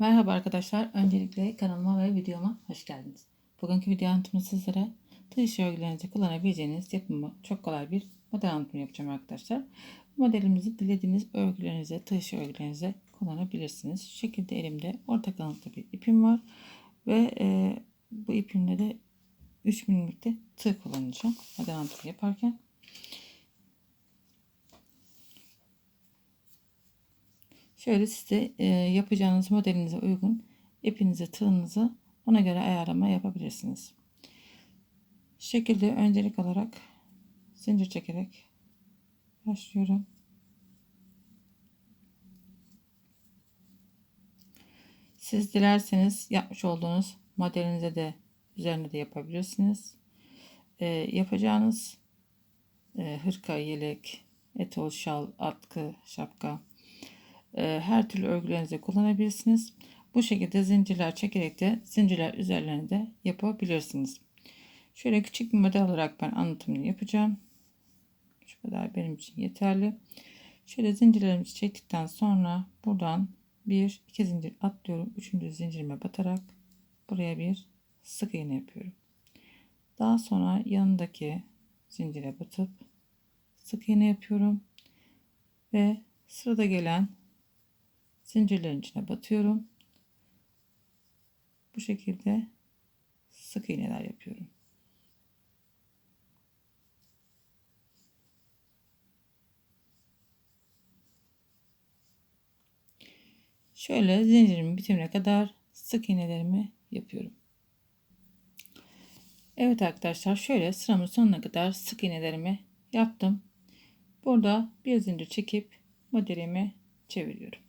Merhaba arkadaşlar. Öncelikle kanalıma ve videoma hoş geldiniz. Bugünkü video anlatımı sizlere tığ işi kullanabileceğiniz yapımı çok kolay bir model anlatımı yapacağım arkadaşlar. Bu modelimizi dilediğiniz örgülerinize, tığ örgülerinize kullanabilirsiniz. Şu şekilde elimde orta kalınlıkta bir ipim var. Ve e, bu ipimle de 3 milimlikte tığ kullanacağım model anlatımı yaparken. Şöyle size e, yapacağınız modelinize uygun ipinizi, tığınızı ona göre ayarlama yapabilirsiniz. Şekilde öncelik olarak zincir çekerek başlıyorum. Siz dilerseniz yapmış olduğunuz modelinize de üzerine de yapabilirsiniz. E, yapacağınız e, hırka, yelek, etol, şal, atkı, şapka e, her türlü örgülerinize kullanabilirsiniz. Bu şekilde zincirler çekerek de zincirler üzerlerinde de yapabilirsiniz. Şöyle küçük bir model olarak ben anlatımını yapacağım. Şu kadar benim için yeterli. Şöyle zincirlerimizi çektikten sonra buradan bir iki zincir atlıyorum. Üçüncü zincirime batarak buraya bir sık iğne yapıyorum. Daha sonra yanındaki zincire batıp sık iğne yapıyorum ve sırada gelen zincirlerin içine batıyorum. Bu şekilde sık iğneler yapıyorum. Şöyle zincirimin bitimine kadar sık iğnelerimi yapıyorum. Evet arkadaşlar şöyle sıramın sonuna kadar sık iğnelerimi yaptım. Burada bir zincir çekip modelimi çeviriyorum.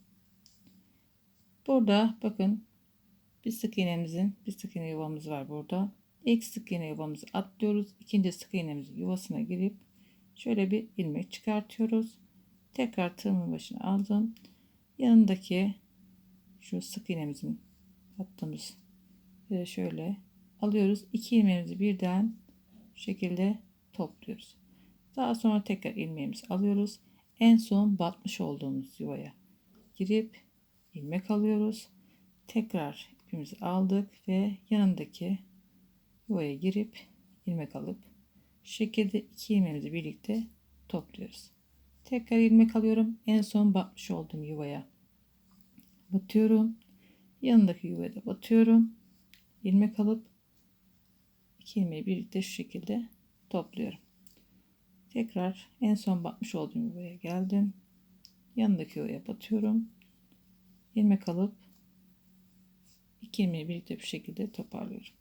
Burada bakın bir sık iğnemizin bir sık iğne yuvamız var burada. İlk sık iğne yuvamızı atlıyoruz. İkinci sık iğnemizin yuvasına girip şöyle bir ilmek çıkartıyoruz. Tekrar tığımın başına aldım. Yanındaki şu sık iğnemizin attığımız şöyle alıyoruz. İki ilmeğimizi birden şu şekilde topluyoruz. Daha sonra tekrar ilmeğimizi alıyoruz. En son batmış olduğumuz yuvaya girip ilmek alıyoruz. Tekrar ipimizi aldık ve yanındaki yuvaya girip ilmek alıp şu şekilde iki ilmeğimizi birlikte topluyoruz. Tekrar ilmek alıyorum. En son batmış olduğum yuvaya batıyorum. Yanındaki yuvaya da batıyorum. ilmek alıp iki ilmeği birlikte şu şekilde topluyorum. Tekrar en son batmış olduğum yuvaya geldim. Yanındaki yuvaya batıyorum ilmek alıp iki ilmeği birlikte bu şekilde toparlıyorum.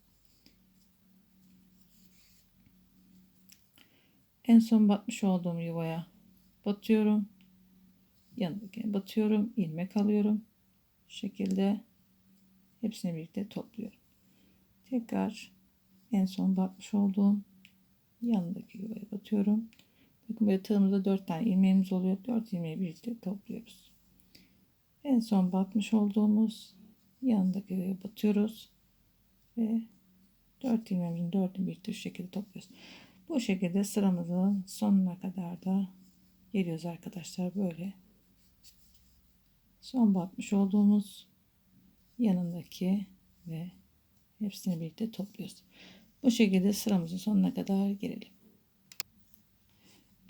En son batmış olduğum yuvaya batıyorum. Yanındakine batıyorum. ilmek alıyorum. Şu şekilde hepsini birlikte topluyorum. Tekrar en son batmış olduğum yanındaki yuvaya batıyorum. Bakın böyle tığımızda 4 tane ilmeğimiz oluyor. 4 ilmeği birlikte topluyoruz. En son batmış olduğumuz yanındaki yuvaya batıyoruz. Ve 4 ilmeğimizin 4'ünü birlikte şu şekilde topluyoruz. Bu şekilde sıramızın sonuna kadar da geliyoruz arkadaşlar böyle. Son batmış olduğumuz yanındaki ve hepsini birlikte topluyoruz. Bu şekilde sıramızın sonuna kadar gelelim.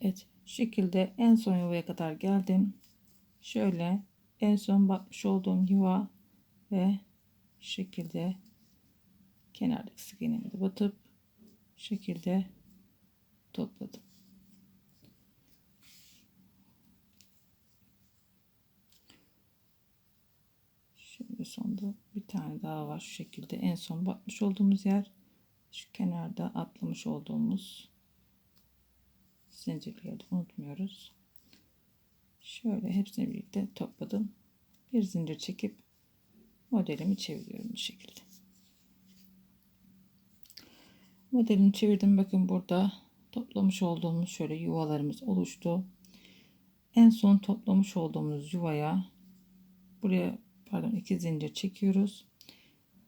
Evet, şekilde en son yuvaya kadar geldim. Şöyle en son batmış olduğum yuva ve şu şekilde kenardaki sık iğnemi batıp şekilde topladım. Şimdi sonda bir tane daha var şu şekilde en son batmış olduğumuz yer şu kenarda atlamış olduğumuz zincirleri unutmuyoruz. Şöyle hepsini birlikte topladım. Bir zincir çekip modelimi çeviriyorum bu şekilde. Modelimi çevirdim. Bakın burada toplamış olduğumuz şöyle yuvalarımız oluştu. En son toplamış olduğumuz yuvaya buraya pardon iki zincir çekiyoruz.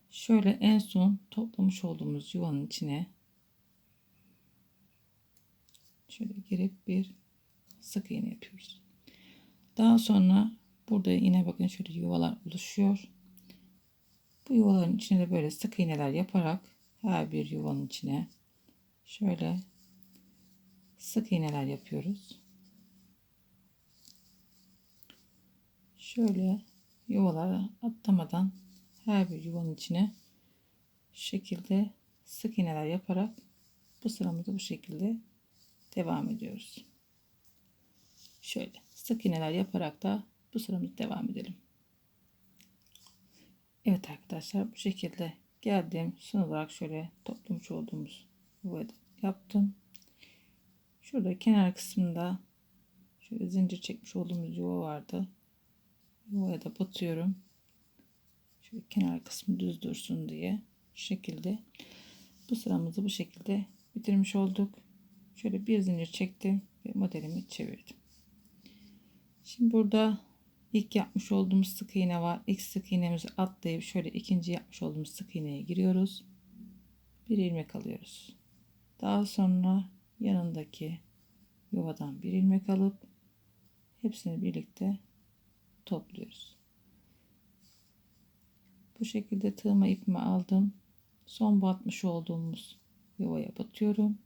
Şöyle en son toplamış olduğumuz yuvanın içine şöyle girip bir sık iğne yapıyoruz. Daha sonra burada yine bakın şöyle yuvalar oluşuyor. Bu yuvaların içine de böyle sık iğneler yaparak her bir yuvanın içine şöyle sık iğneler yapıyoruz. Şöyle yuvalara atlamadan her bir yuvanın içine şekilde sık iğneler yaparak bu sıramızı bu şekilde devam ediyoruz. Şöyle sık iğneler yaparak da bu sıramızı devam edelim. Evet arkadaşlar bu şekilde geldim. Son olarak şöyle toplamış olduğumuz yuvayı da yaptım. Şurada kenar kısmında şöyle zincir çekmiş olduğumuz yuva vardı. Yuvaya da batıyorum. Şöyle kenar kısmı düz dursun diye. Şu şekilde bu sıramızı bu şekilde bitirmiş olduk. Şöyle bir zincir çektim ve modelimi çevirdim. Şimdi burada ilk yapmış olduğumuz sık iğne var. İlk sık iğnemizi atlayıp şöyle ikinci yapmış olduğumuz sık iğneye giriyoruz. Bir ilmek alıyoruz. Daha sonra yanındaki yuvadan bir ilmek alıp hepsini birlikte topluyoruz. Bu şekilde tığıma ipimi aldım. Son batmış olduğumuz yuvaya batıyorum.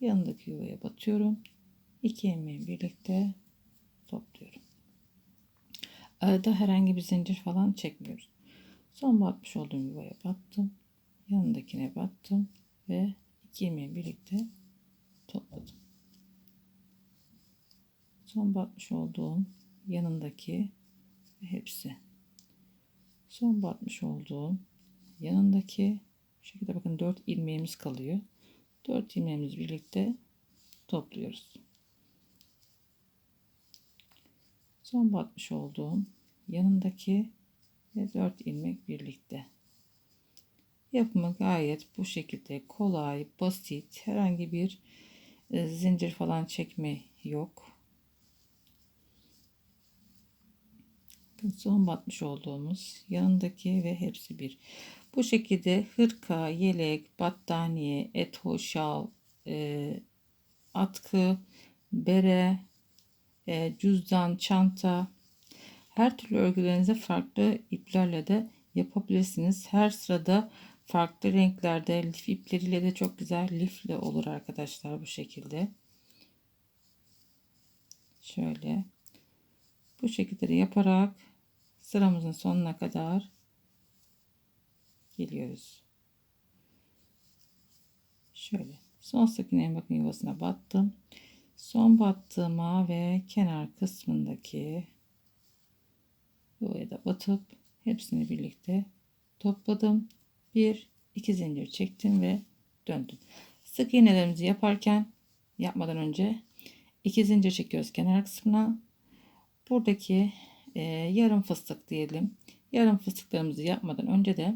Yanındaki yuvaya batıyorum. İki ilmeği birlikte topluyorum. Arada herhangi bir zincir falan çekmiyoruz. Son batmış olduğum yuvaya battım. Yanındakine battım ve iki ilmeği birlikte topladım. Son batmış olduğum yanındaki ve hepsi. Son batmış olduğum yanındaki bu şekilde bakın 4 ilmeğimiz kalıyor. 4 ilmeğimiz birlikte topluyoruz. Son batmış olduğum yanındaki ve 4 ilmek birlikte. Yapımı gayet bu şekilde kolay, basit, herhangi bir e, zincir falan çekme yok. Son batmış olduğumuz yanındaki ve hepsi bir. Bu şekilde hırka, yelek, battaniye, eto, şal, e, atkı, bere, e, cüzdan, çanta her türlü örgülerinize farklı iplerle de yapabilirsiniz. Her sırada farklı renklerde lif ipleriyle de çok güzel lifle olur arkadaşlar bu şekilde. Şöyle bu şekilde de yaparak sıramızın sonuna kadar geliyoruz. Şöyle son sık iğnenin bakın yuvasına battım. Son battığıma ve kenar kısmındaki yuvaya da batıp hepsini birlikte topladım. Bir iki zincir çektim ve döndüm. Sık iğnelerimizi yaparken yapmadan önce iki zincir çekiyoruz kenar kısmına. Buradaki e, yarım fıstık diyelim. Yarım fıstıklarımızı yapmadan önce de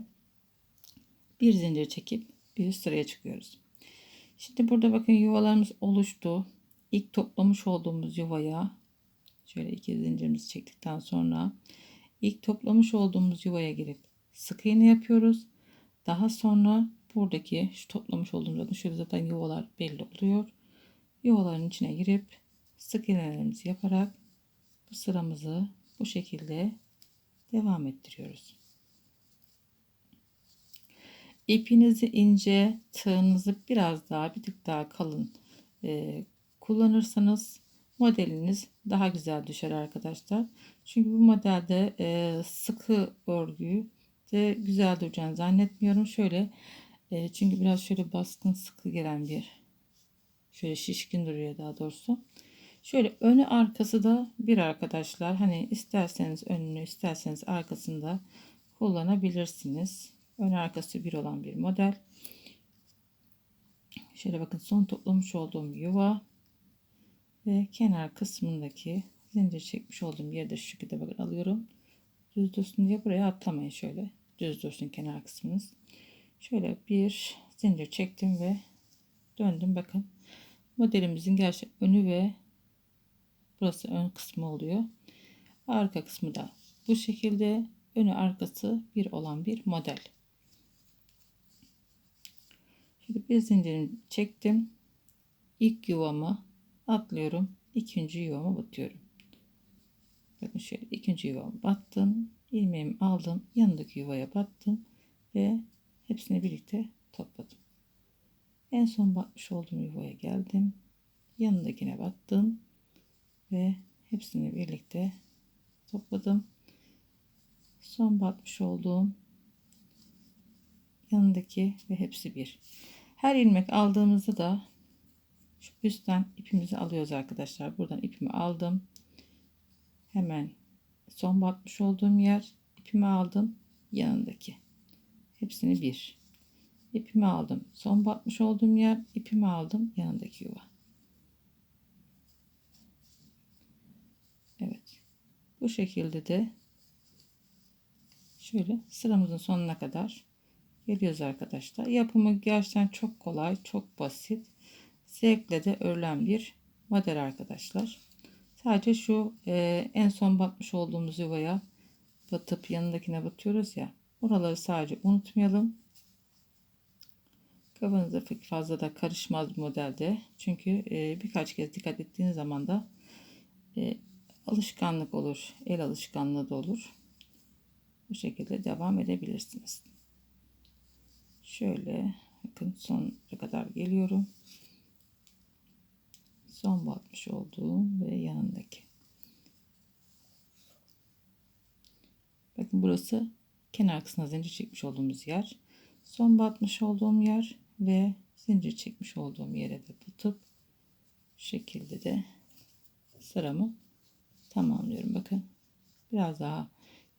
bir zincir çekip bir üst sıraya çıkıyoruz. Şimdi burada bakın yuvalarımız oluştu. İlk toplamış olduğumuz yuvaya şöyle iki zincirimizi çektikten sonra ilk toplamış olduğumuz yuvaya girip sık iğne yapıyoruz. Daha sonra buradaki şu toplamış olduğumuz zaten şöyle zaten yuvalar belli oluyor. Yuvaların içine girip sık iğnelerimizi yaparak bu sıramızı bu şekilde devam ettiriyoruz. İpinizi ince, tığınızı biraz daha bir tık daha kalın e, kullanırsanız modeliniz daha güzel düşer arkadaşlar. Çünkü bu modelde e, sıkı örgüyü de güzel duracağını zannetmiyorum. Şöyle e, çünkü biraz şöyle baskın sıkı gelen bir şöyle şişkin duruyor daha doğrusu. Şöyle önü arkası da bir arkadaşlar. Hani isterseniz önünü isterseniz arkasında kullanabilirsiniz. Ön arkası bir olan bir model. Şöyle bakın son toplamış olduğum yuva ve kenar kısmındaki zincir çekmiş olduğum yerde şu şekilde bakın alıyorum. Düz dursun diye buraya atlamayın şöyle. Düz dursun kenar kısmınız. Şöyle bir zincir çektim ve döndüm bakın. Modelimizin gerçek önü ve burası ön kısmı oluyor. Arka kısmı da bu şekilde önü arkası bir olan bir model. Şimdi bir zincirimi çektim. İlk yuvamı atlıyorum. ikinci yuvama batıyorum. Bakın şöyle ikinci yuvama battım. ilmeğimi aldım. Yanındaki yuvaya battım. ve hepsini birlikte topladım. En son batmış olduğum yuvaya geldim. Yanındakine battım ve hepsini birlikte topladım. Son batmış olduğum yanındaki ve hepsi bir. Her ilmek aldığımızda da şu üstten ipimizi alıyoruz arkadaşlar. Buradan ipimi aldım. Hemen son batmış olduğum yer ipimi aldım yanındaki. Hepsini bir. İpimi aldım. Son batmış olduğum yer ipimi aldım yanındaki yuva. Evet. Bu şekilde de şöyle sıramızın sonuna kadar geliyoruz arkadaşlar. Yapımı gerçekten çok kolay, çok basit. Zevkle de örülen bir model arkadaşlar. Sadece şu e, en son batmış olduğumuz yuvaya batıp yanındakine batıyoruz ya. Oraları sadece unutmayalım. Kafanızda fazla da karışmaz bu modelde. Çünkü e, birkaç kez dikkat ettiğiniz zaman da e, alışkanlık olur. El alışkanlığı da olur. Bu şekilde devam edebilirsiniz. Şöyle bakın sonuna kadar geliyorum. Son batmış olduğum ve yanındaki. Bakın burası kenar kısmına zincir çekmiş olduğumuz yer. Son batmış olduğum yer ve zincir çekmiş olduğum yere de tutup şu şekilde de sıramı tamamlıyorum. Bakın biraz daha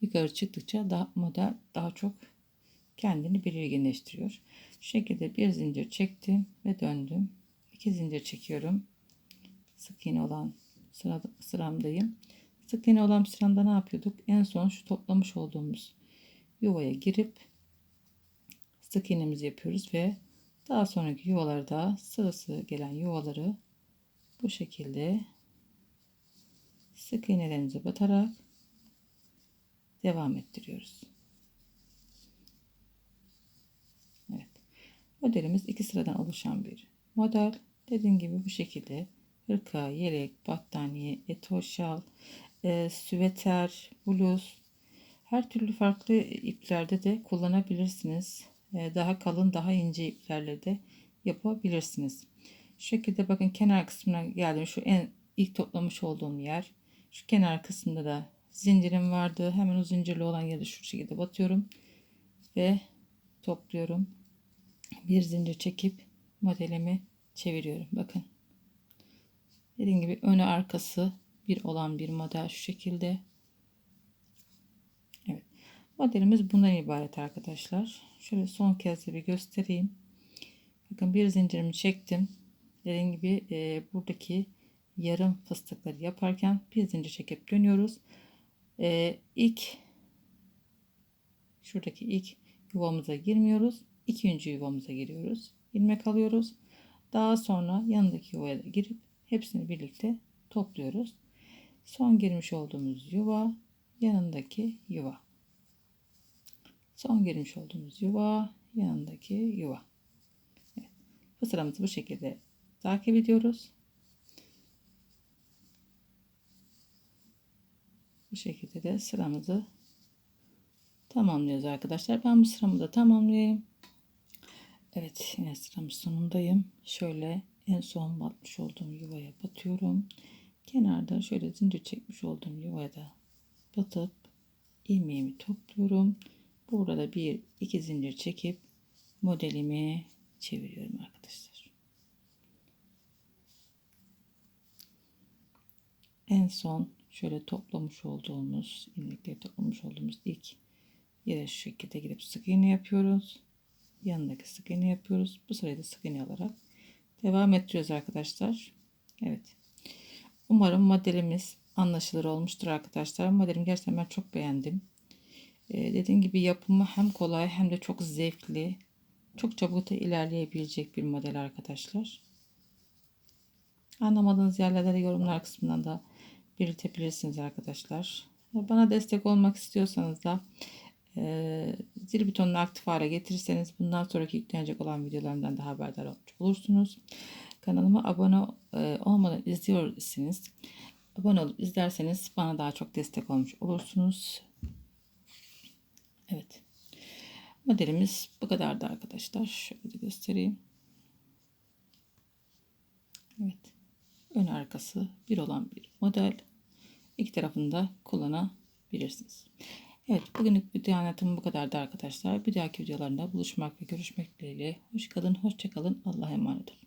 yukarı çıktıkça daha model daha çok kendini belirginleştiriyor. Şu şekilde bir zincir çektim ve döndüm. İki zincir çekiyorum. Sık iğne olan sıra, sıramdayım. Sık iğne olan sıramda ne yapıyorduk? En son şu toplamış olduğumuz yuvaya girip sık iğnemizi yapıyoruz ve daha sonraki yuvalarda sırası gelen yuvaları bu şekilde sık iğnelerimize batarak devam ettiriyoruz. Evet. Modelimiz iki sıradan oluşan bir model. Dediğim gibi bu şekilde hırka, yelek, battaniye, etoşal, e, süveter, bluz her türlü farklı iplerde de kullanabilirsiniz. E, daha kalın, daha ince iplerle de yapabilirsiniz. Şu şekilde bakın kenar kısmına geldim. Şu en ilk toplamış olduğum yer. Şu kenar kısmında da zincirim vardı. Hemen o zincirli olan yere şu şekilde batıyorum. Ve topluyorum. Bir zincir çekip modelimi çeviriyorum. Bakın. Dediğim gibi önü arkası bir olan bir model şu şekilde. Evet. Modelimiz bundan ibaret arkadaşlar. Şöyle son kez de bir göstereyim. Bakın bir zincirimi çektim. Dediğim gibi e, buradaki yarım fıstıkları yaparken bir zincir çekip dönüyoruz. E, ilk şuradaki ilk yuvamıza girmiyoruz. İkinci yuvamıza giriyoruz. ilmek alıyoruz. Daha sonra yanındaki yuvaya da girip hepsini birlikte topluyoruz. Son girmiş olduğumuz yuva yanındaki yuva. Son girmiş olduğumuz yuva yanındaki yuva. Evet. Sıramızı bu şekilde takip ediyoruz. Bu şekilde de sıramızı tamamlıyoruz arkadaşlar. Ben bu sıramı da tamamlayayım. Evet yine sıramın sonundayım. Şöyle en son batmış olduğum yuvaya batıyorum. Kenarda şöyle zincir çekmiş olduğum yuvaya da batıp ilmeğimi topluyorum. Burada bir iki zincir çekip modelimi çeviriyorum arkadaşlar. En son şöyle toplamış olduğumuz ilmekleri toplamış olduğumuz ilk yere şu şekilde gidip sık iğne yapıyoruz. Yanındaki sık iğne yapıyoruz. Bu sırada sık iğne alarak devam ettiriyoruz arkadaşlar. Evet. Umarım modelimiz anlaşılır olmuştur arkadaşlar. Modelimi gerçekten ben çok beğendim. Ee, dediğim gibi yapımı hem kolay hem de çok zevkli. Çok çabuk da ilerleyebilecek bir model arkadaşlar. Anlamadığınız yerlerde de yorumlar kısmından da belirtebilirsiniz arkadaşlar. Bana destek olmak istiyorsanız da e, zil butonunu aktif hale getirirseniz bundan sonraki yüklenecek olan videolarımdan da haberdar olmuş olursunuz. Kanalıma abone e, olmadan izliyorsanız abone olup izlerseniz bana daha çok destek olmuş olursunuz. Evet. Modelimiz bu kadardı arkadaşlar. Şöyle göstereyim. Evet. Ön arkası bir olan bir model. İki tarafında kullanabilirsiniz. Evet bugünlük video anlatımı bu kadardı arkadaşlar. Bir dahaki videolarında buluşmak ve görüşmek dileğiyle. Hoş kalın, hoşça kalın. Allah'a emanet olun.